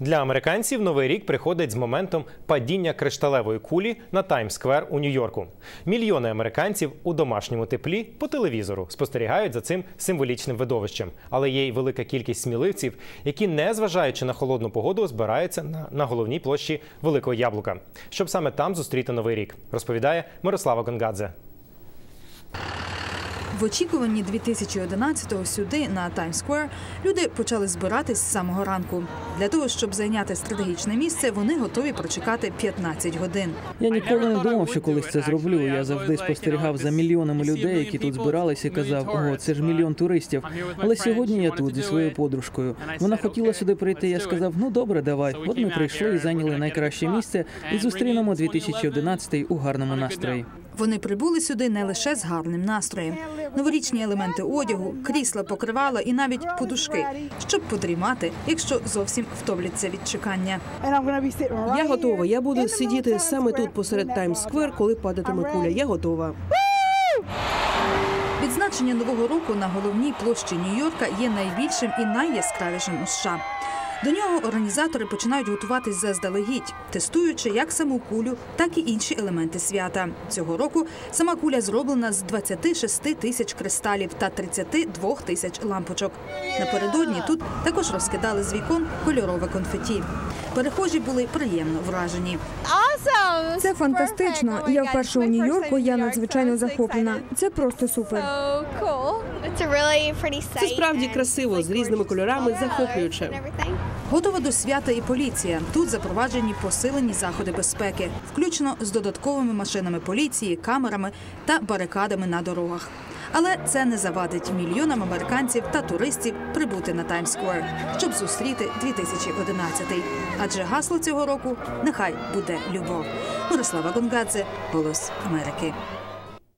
Для американців новий рік приходить з моментом падіння кришталевої кулі на Таймс-сквер у Нью-Йорку. Мільйони американців у домашньому теплі по телевізору спостерігають за цим символічним видовищем. Але є й велика кількість сміливців, які, не зважаючи на холодну погоду, збираються на, на головній площі Великого Яблука, щоб саме там зустріти новий рік, розповідає Мирослава Гонгадзе. В очікуванні 2011-го сюди на Таймс-сквер люди почали збиратись з самого ранку. Для того щоб зайняти стратегічне місце, вони готові прочекати 15 годин. Я ніколи не думав, що колись це зроблю. Я завжди спостерігав за мільйонами людей, які тут збиралися, і казав, ого, це ж мільйон туристів. Але сьогодні я тут зі своєю подружкою. Вона хотіла сюди прийти. Я сказав, ну добре, давай. От ми прийшли і зайняли найкраще місце і зустрінемо 2011 у гарному настрої. Вони прибули сюди не лише з гарним настроєм. Новорічні елементи одягу, крісла, покривала і навіть подушки, щоб подрімати, якщо зовсім втомляться від чекання. Я готова. Я буду сидіти саме тут посеред Таймс-сквер, коли падатиме куля. Я готова. Відзначення нового року на головній площі Нью-Йорка є найбільшим і найяскравішим у США. До нього організатори починають готуватись заздалегідь, тестуючи як саму кулю, так і інші елементи свята. Цього року сама куля зроблена з 26 тисяч кристалів та 32 тисяч лампочок. Напередодні тут також розкидали з вікон кольорове конфеті. Перехожі були приємно вражені. Це фантастично. Я вперше у Нью-Йорку. Я надзвичайно захоплена. Це просто супер. Це справді красиво з різними кольорами, захоплююче. Готова до свята і поліція. Тут запроваджені посилені заходи безпеки, включно з додатковими машинами поліції, камерами та барикадами на дорогах. Але це не завадить мільйонам американців та туристів прибути на Таймс-сквер, щоб зустріти 2011. Адже гасло цього року нехай буде любов. Мирослава Гонгадзе, Голос Америки.